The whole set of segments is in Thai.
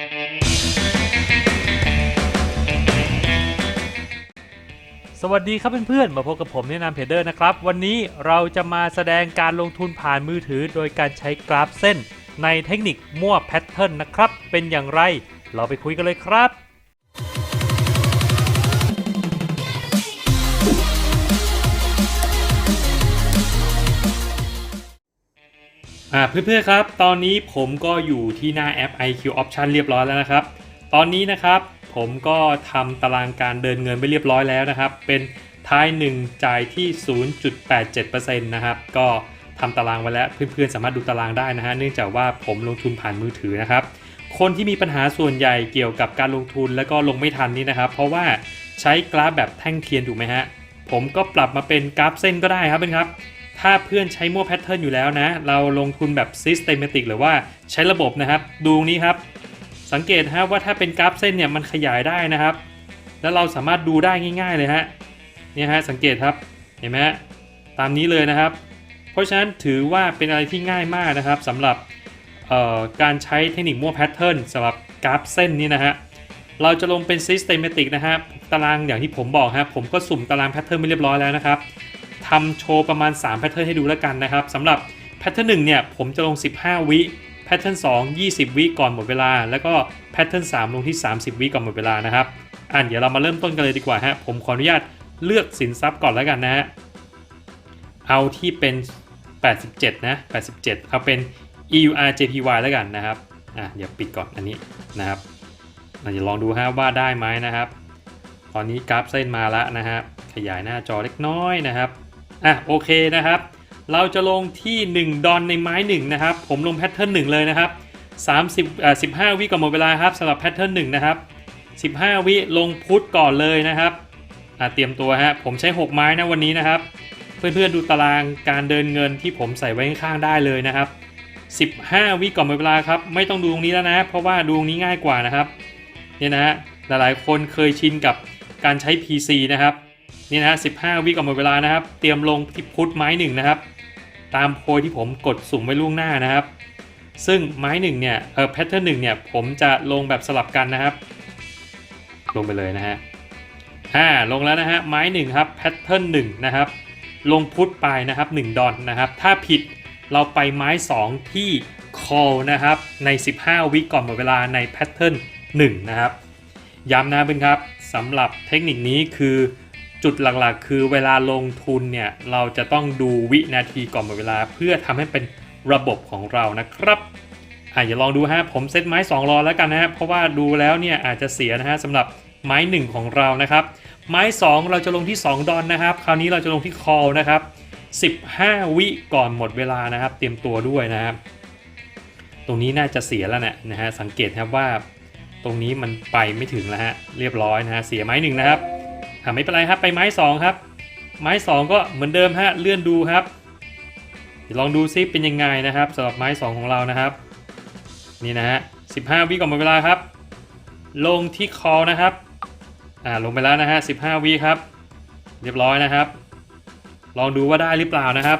สวัสดีครับเพื่อนๆ มาพบกับผมแนะนำเพจเดอร์นะครับ วันนี้เราจะมาแสดงการลงทุนผ่านมือถือ โดยการใช้กราฟเส้น ในเทคนิคมั่วแพทเทิร์นนะครับ เป็นอย่างไร เราไปคุยกันเลยครับ อ่าเพื่อนๆครับ ตอนนี้ผมก็อยู่ที่หน้าแอป IQ Option เรียบร้อยแล้วนะครับ ตอนนี้นะครับผมก็ทำตารางการเดินเงินไปเรียบร้อยแล้วนะครับ เป็นท้าย 1 จ่ายที่ 0.87%นะครับ ก็ทำตารางไว้แล้วเพื่อนๆ สามารถดูตารางได้นะฮะ เนื่องจากว่าผมลงทุนผ่านมือถือนะครับ คนที่มีปัญหาส่วนใหญ่เกี่ยวกับการลงทุนแล้วก็ลงไม่ทันนี่นะครับ เพราะว่าใช้กราฟแบบแท่งเทียนถูกไหมฮะ ผมก็ปรับมาเป็นกราฟเส้นก็ได้ครับเพื่อนครับ ถ้าเพื่อนใช้มั่วแพทเทิร์นอยู่แล้วนะ เราลงทุนแบบ systematic หรือว่าใช้ระบบนะครับ ดูนี้ครับ สังเกตฮะว่าถ้าเป็นกราฟเส้นเนี่ยมันขยายได้นะครับ แล้วเราสามารถดูได้ง่าย ๆเลยฮะเนี่ยฮะสังเกตครับเห็นไหมตามนี้เลยนะครับ เพราะฉะนั้นถือว่าเป็นอะไรที่ง่ายมากนะครับสำหรับการใช้เทคนิคมั่วแพทเทิร์นสำหรับกราฟเส้นนี้นะฮะเราจะลงเป็น systematic นะฮะตารางอย่างที่ผมบอกครับผมก็สุ่มตารางแพทเทิร์นไปเรียบร้อยแล้วนะครับ ทำโชว์ประมาณ 3 แพทเทิร์นให้ดูแล้วกันนะครับสำหรับแพทเทิร์นหนึ่งเนี่ยผมจะลง 15 วิแพทเทิร์น2 20 วิก่อนหมดเวลา แล้วก็แพทเทิร์น3ลงที่ 30 วิก่อนหมดเวลานะครับอะเดี๋ยวเรามาเริ่มต้นกันเลยดีกว่าฮะผมขออนุญาตเลือกสินทรัพย์ก่อนแล้วกันนะฮะเอาที่เป็น 87 นะ 87 เอาเป็น EUR JPY แล้วกันนะครับ อะเดี๋ยวปิดก่อนอันนี้นะครับเราจะลองดูฮะว่าได้ไหมนะครับ ตอนนี้กราฟเส้นมาแล้วนะฮะขยายหน้าจอเล็กน้อยนะครับ อะโอเคนะครับ เราจะลงที่ 1 ดอนในไม้1นะครับ ผมลงแพทเทิร์น1เลยนะครับ30อ่า15 วิก่อนหมดเวลาครับสำหรับแพทเทิร์น1นะครับ 15 วิลงพุทก่อนเลยนะครับอะเตรียมตัวฮะผมใช้ 6 ไม้นะวันนี้นะครับ เพื่อนๆดูตารางการเดินเงินที่ผมใส่ไว้ข้างๆได้เลยนะครับ 15 วิก่อนหมดเวลาครับไม่ต้องดูตรงนี้แล้วนะ เพราะว่าดูตรงนี้ง่ายกว่านะครับเนี่ยนะฮะหลายๆคนเคยชินกับการใช้ PC นะครับ นี่นะฮะ15วิก่อนหมดเวลานะครับ เตรียมลงที่พุทไม้หนึ่งนะครับ ตามโพยที่ผมกดสุ่มไว้ล่วงหน้านะครับ ซึ่งไม้หนึ่งเนี่ยเออแพทเทิร์นหนึ่งเนี่ยผมจะลงแบบสลับกันนะครับ ลงไปเลยนะฮะอ่าลงแล้วนะฮะไม้หนึ่งครับแพทเทิร์นหนึ่งนะครับ ลงพุทไปนะครับ1ดอนนะครับ ถ้าผิดเราไปไม้ 2 ที่ call นะครับ ใน 15 วิก่อนหมดเวลาในแพทเทิร์น1นะครับ ย้ำนะเพื่อนครับสำหรับเทคนิคนี้คือ จุดหลักๆ คือเวลาลงทุนเนี่ย เราจะต้องดูวินาทีก่อนหมดเวลา เพื่อทำให้เป็นระบบของเรานะครับอะอย่าลองดูฮะผมเซตไม้2รอแล้วกันนะฮะเพราะว่าดูแล้วเนี่ยอาจจะเสียนะฮะสำหรับไม้ 1 ของเรานะครับ ไม้ 2 เราจะลงที่ 2 ดอนนะครับ คราวนี้เราจะลงที่ call นะครับ 15 วิก่อนหมดเวลานะครับ เตรียมตัวด้วยนะครับ ตรงนี้น่าจะเสียแล้วเนี่ยนะฮะสังเกตครับว่า ตรงนี้มันไปไม่ถึงแล้วฮะเรียบร้อยนะฮะเสียไม้หนึ่งนะครับ อ่าไม่เป็นไรครับไปไม้สองครับ ไม้สองก็เหมือนเดิมฮะเลื่อนดูครับลองดูซิเป็นยังไงนะครับสำหรับไม้สองของเรานะครับ นี่นะฮะ15 วิก่อนหมดเวลาครับ ลงที่คอนะครับอ่าลงไปแล้วนะฮะ15 วิครับ เรียบร้อยนะครับ ลองดูว่าได้หรือเปล่านะครับ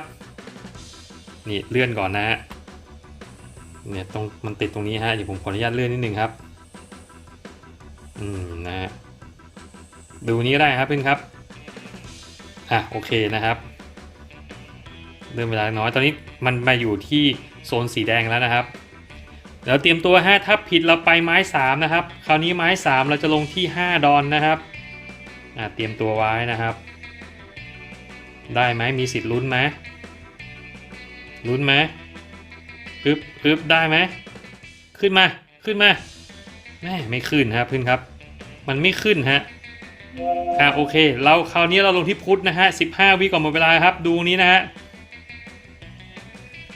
นี่เลื่อนก่อนนะฮะเนี่ยตรงมันติดตรงนี้ฮะเดี๋ยวผมขออนุญาตเลื่อนนิดนึงครับ อืมนะฮะ ดูนี้ก็ได้ครับเพื่อนครับ อะโอเคนะครับ เริ่มเวลาน้อยตอนนี้มันมาอยู่ที่โซนสีแดงแล้วนะครับเดี๋ยวเตรียมตัวฮะถ้าผิดเราไปไม้ 3 นะครับ คราวนี้ไม้ 3 เราจะลงที่ 5 ดอนนะครับอะเตรียมตัวไว้นะครับ ได้ไหมมีสิทธิ์ลุ้นไหมลุ้นไหมอึ๊บอึ๊บได้ไหมขึ้นมาขึ้นมาแม่ไม่ขึ้นครับเพื่อนครับ มันไม่ขึ้นฮะ อ่าโอเค เราคราวนี้เราลงที่พุทธนะฮะ15วิก่อนหมดเวลาครับ ดูนี้นะฮะ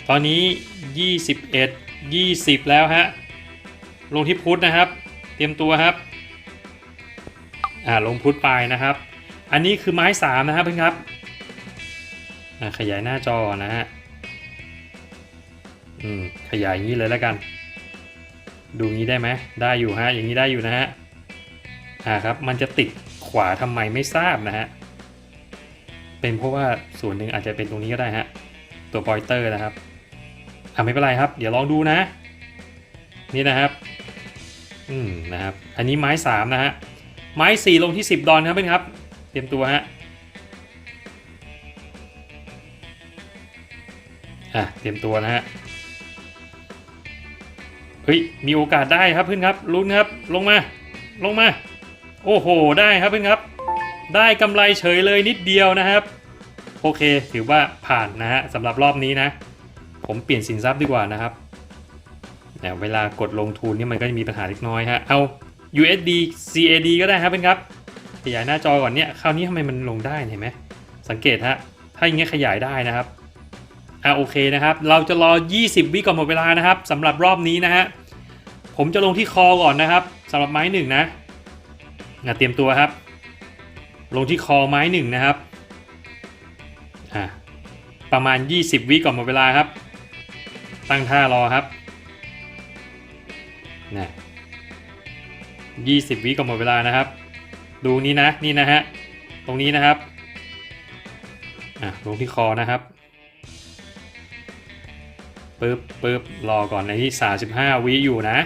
ตอนนี้21 20แล้วฮะ ลงที่พุทธนะครับ เตรียมตัวครับ อ่าลงพุทธไปนะครับ อันนี้คือไม้3นะครับเพื่อนครับอ่าขยายหน้าจอนะฮะ อืม ขยายงี้เลยแล้วกัน ดูงี้ได้ไหม ได้อยู่ฮะ อย่างนี้ได้อยู่นะฮะ อ่าครับ มันจะติด วาทำไมไม่ทราบนะฮะ เป็นเพราะว่าส่วนหนึ่งอาจจะเป็นตรงนี้ก็ได้ฮะ ตัวปอยเตอร์นะครับอ่าไม่เป็นไรครับ เดี๋ยวลองดูนะ นี่นะครับ อืมนะครับ อันนี้ไม้สามนะฮะ ไม้สี่ลงที่ 10 ดอนครับเพื่อนครับ เตรียมตัวฮะอะเตรียมตัวนะฮะเฮ้ย มีโอกาสได้ครับเพื่อนครับลุ้นครับ ลงมา ลงมา โอ้โห ได้ครับเพื่อนครับ ได้กำไรเฉยเลยนิดเดียวนะครับ โอเค ถือว่าผ่านนะฮะสำหรับรอบนี้นะ ผมเปลี่ยนสินทรัพย์ดีกว่านะครับแต่เวลากดลงทุนนี่มันก็จะมีปัญหาเล็กน้อยฮะเอา USD CAD ก็ได้ครับเพื่อนครับ ขยายหน้าจอก่อนเนี่ยคราวนี้ทำไมมันลงได้เห็นไหมสังเกตฮะถ้าอย่างเงี้ยขยายได้นะครับอะโอเคนะครับ เราจะรอ 20 วิก่อนหมดเวลานะครับสำหรับรอบนี้นะฮะผมจะลงที่คอก่อนนะครับสำหรับไม้หนึ่งนะ อะเตรียมตัวครับ ลงที่คอไม้หนึ่งนะครับอะประมาณ 20 วิก่อนหมดเวลาครับ ตั้งท่ารอครับนะ20 วิก่อนหมดเวลานะครับ ดูนี้นะนี่นะฮะตรงนี้นะครับอะลงที่คอนะครับปึ๊บปึ๊บรอก่อนในที่ 35 วิอยู่นะ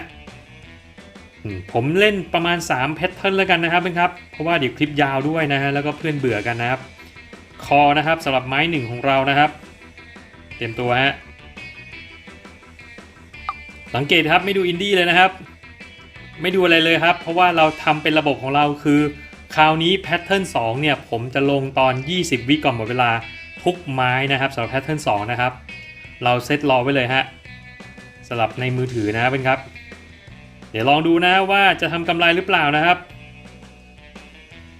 ผมเล่นประมาณ 3 แพท เทิร์นแล้วกันนะครับเพื่อนครับเพราะว่าเดี๋ยวคลิปยาวด้วยนะฮะแล้วก็เพื่อนเบื่อกันนะครับ คอนะครับสำหรับไม้หนึ่งของเรานะครับ เตรียมตัวฮะสังเกตครับไม่ดูอินดี้เลยนะครับ ไม่ดูอะไรเลยครับ เพราะว่าเราทำเป็นระบบของเราคือ คราวนี้แพทเทิร์น2เนี่ยผมจะลงตอน 20 วิก่อนหมดเวลาทุกไม้นะครับสำหรับแพทเทิร์น2นะครับ เราเซตรอไว้เลยฮะสำหรับในมือถือนะครับเป็นครับ เดี๋ยวลองดูนะว่าจะทำกำไรหรือเปล่านะครับ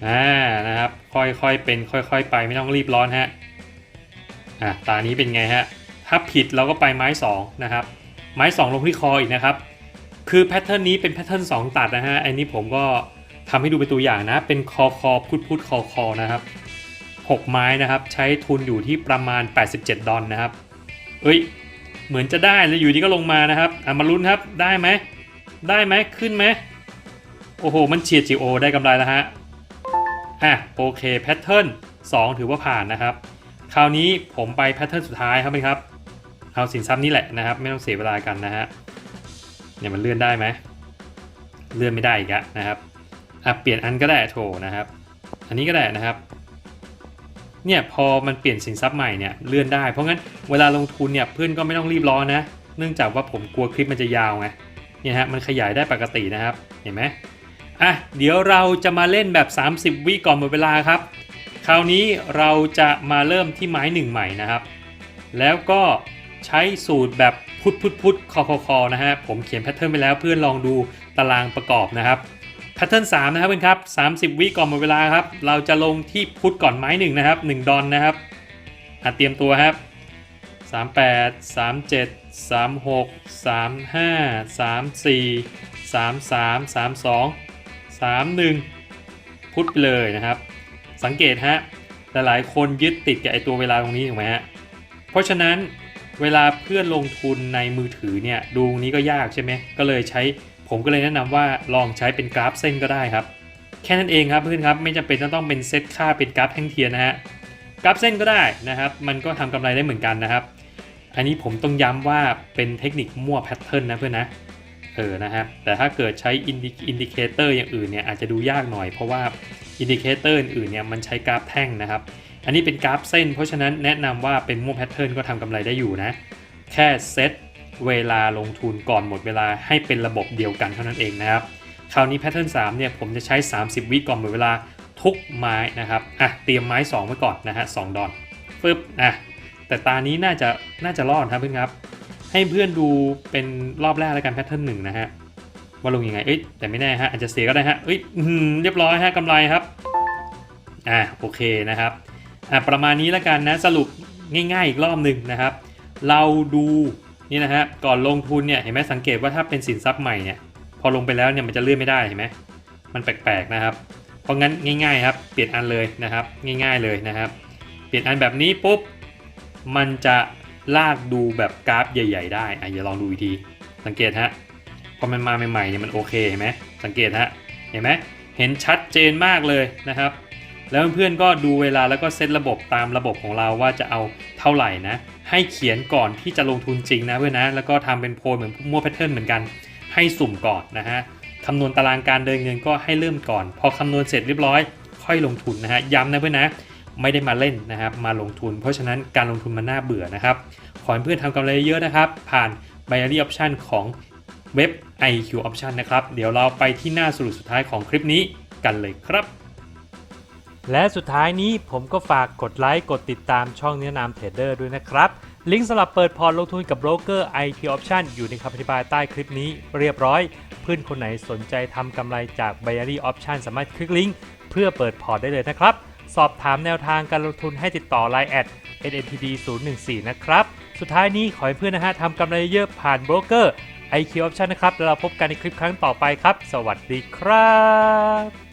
อ่านะครับ ค่อยๆเป็นค่อย ๆ ไปไม่ต้องรีบร้อนฮะอะตานี้เป็นไงฮะถ้าผิดเราก็ไปไม้2นะครับไม้ 2 ลงที่คออีกนะครับ คือแพทเทิร์นนี้เป็นแพทเทิร์น2ตัดนะฮะอันนี้ผมก็ทำให้ดูเป็นตัวอย่างนะ เป็นคอคอพุดพุดคอคอนะครับ 6 ไม้นะครับ ใช้ทุนอยู่ที่ประมาณ 87 ดอลนะครับ เอ้ย เหมือนจะได้แล้วอยู่ดีก็ลงมานะครับอะมาลุ้นครับได้ไหม ได้ไหมขึ้นไหมโอ้โห มันเฉียดจิโอได้กำไรแล้วฮะ อะ โอเคแพทเทิร์น2ถือว่าผ่านนะครับ คราวนี้ผมไปแพทเทิร์นสุดท้ายครับไหมครับ เอาสินทรัพย์นี้แหละนะครับ ไม่ต้องเสียเวลากันนะฮะ เนี่ยมันเลื่อนได้ไหม เลื่อนไม่ได้อีกะนะครับ อะ เปลี่ยนอันก็ได้โถนะครับ อันนี้ก็ได้นะครับ เนี่ยพอมันเปลี่ยนสินทรัพย์ใหม่เนี่ยเลื่อนได้ เพราะงั้นเวลาลงทุนเนี่ยเพื่อนก็ไม่ต้องรีบร้อนนะ เนื่องจากว่าผมกลัวคลิปมันจะยาวไง เนี่ยฮะมันขยายได้ปกตินะครับเห็นไหมอะเดี๋ยวเราจะมาเล่นแบบ 30 วิก่อนหมดเวลาครับ คราวนี้เราจะมาเริ่มที่ไม้หนึ่งใหม่นะครับ แล้วก็ใช้สูตรแบบพุทพุทพุทคอคอคอนะฮะผมเขียนแพทเทิร์นไปแล้วเพื่อนลองดูตารางประกอบนะครับแพทเทิร์น3นะครับเพื่อนครับ30 วิก่อนหมดเวลาครับ เราจะลงที่พุทก่อนไม้หนึ่งนะครับ 1 ดอนนะครับอะเตรียมตัวครับ 38 37 36 35 34 33 32 31 พุทไปเลยนะครับ สังเกตฮะหลายๆ คนยึดติดกับไอตัวเวลาตรงนี้ถูกไหมฮะเพราะฉะนั้นเวลาเพื่อนลงทุนในมือถือเนี่ยดูตรงนี้ก็ยากใช่ไหมก็เลยใช้ผมก็เลยแนะนำว่าลองใช้เป็นกราฟเส้นก็ได้ครับ แค่นั้นเองครับเพื่อนครับไม่จำเป็นต้องเป็นเซตค่าเป็นกราฟแท่งเทียนนะฮะกราฟเส้นก็ได้นะครับ มันก็ทำกำไรได้เหมือนกันนะครับ อันนี้ผมต้องย้ำว่าเป็นเทคนิคมั่วแพทเทิร์นนะเพื่อนนะ เออนะครับ แต่ถ้าเกิดใช้อินดิเคเตอร์อย่างอื่นเนี่ยอาจจะดูยากหน่อยเพราะว่าอินดิเคเตอร์อื่นเนี่ยมันใช้กราฟแท่งนะครับ อันนี้เป็นกราฟเส้น เพราะฉะนั้นแนะนำว่าเป็นมั่วแพทเทิร์นก็ทำกำไรได้อยู่นะ แค่เซตเวลาลงทุนก่อนหมดเวลาให้เป็นระบบเดียวกันเท่านั้นเองนะครับ คราวนี้แพทเทิร์น3เนี่ยผมจะใช้ 30 วิก่อนหมดเวลาทุกไม้นะครับ อะ เตรียมไม้ 2 ไว้ก่อนนะฮะ2ดอนปึ๊บอะ แต่ตานี้น่าจะน่าจะรอดครับเพื่อนครับ ให้เพื่อนดูเป็นรอบแรกแล้วกันแพทเทิร์นหนึ่งนะฮะว่าลงยังไงเอ้ยแต่ไม่แน่ฮะอาจจะเสียก็ได้ฮะเอ้ยเรียบร้อยฮะกำไรครับอ่าโอเคนะครับอ่าประมาณนี้แล้วกันนะสรุปง่าย ๆ อีกรอบหนึ่งนะครับ เราดูนี่นะฮะก่อนลงทุนเนี่ยเห็นไหมสังเกตว่าถ้าเป็นสินทรัพย์ใหม่เนี่ยพอลงไปแล้วเนี่ยมันจะเลื่อนไม่ได้เห็นไหมมันแปลกๆนะครับ เพราะงั้นง่าย ๆ ครับ เปลี่ยนอันเลยนะครับ ง่าย ๆเลยนะครับ เปลี่ยนอันแบบนี้ปุ๊บ มันจะลากดูแบบกราฟใหญ่ ๆ ได้อะอย่าลองดูอีกที สังเกตฮะพอมันมาใหม่ๆเนี่ยมันโอเคเห็นไหมสังเกตฮะเห็นไหมเห็นชัดเจนมากเลยนะครับ แล้วเพื่อนๆก็ดูเวลาแล้วก็เซตระบบตามระบบของเราว่าจะเอาเท่าไหร่นะ ให้เขียนก่อนที่จะลงทุนจริงนะเพื่อนนะ แล้วก็ทำเป็นโพลเหมือนมั่วแพทเทิร์นเหมือนกัน ให้สุ่มก่อนนะฮะคคำนวณตารางการเดินเงินก็ให้เริ่มก่อน พอคำนวณเสร็จเรียบร้อย ค่อยลงทุนนะฮะย้ำนะเพื่อนนะ ไม่ได้มาเล่นนะครับ มาลงทุน เพราะฉะนั้นการลงทุนมันน่าเบื่อนะครับ ขอให้เพื่อนทำกำไรเยอะนะครับ ผ่าน Binary Option ของเว็บ IQ Option นะครับ เดี๋ยวเราไปที่หน้าสรุปสุดท้ายของคลิปนี้กันเลยครับ และสุดท้ายนี้ผมก็ฝากกดไลค์กดติดตามช่องแนะนำเทรดเดอร์ด้วยนะครับลิงก์สำหรับเปิดพอร์ตลงทุนกับโบรกเกอร์ IP Option อยู่ในคำอธิบายใต้คลิปนี้เรียบร้อย เพื่อนคนไหนสนใจทำกำไรจาก Binary Option สามารถคลิกลิงก์เพื่อเปิดพอร์ตได้เลยนะครับ สอบถามแนวทางการลงทุนให้ติดต่อ Line แอด NNTD 014นะครับ สุดท้ายนี้ขอให้เพื่อนนะฮะทำกำไรเยอะผ่านโบรกเกอร์ IQ Option นะครับ แล้วเราพบกันในคลิปครั้งต่อไปครับ สวัสดีครับ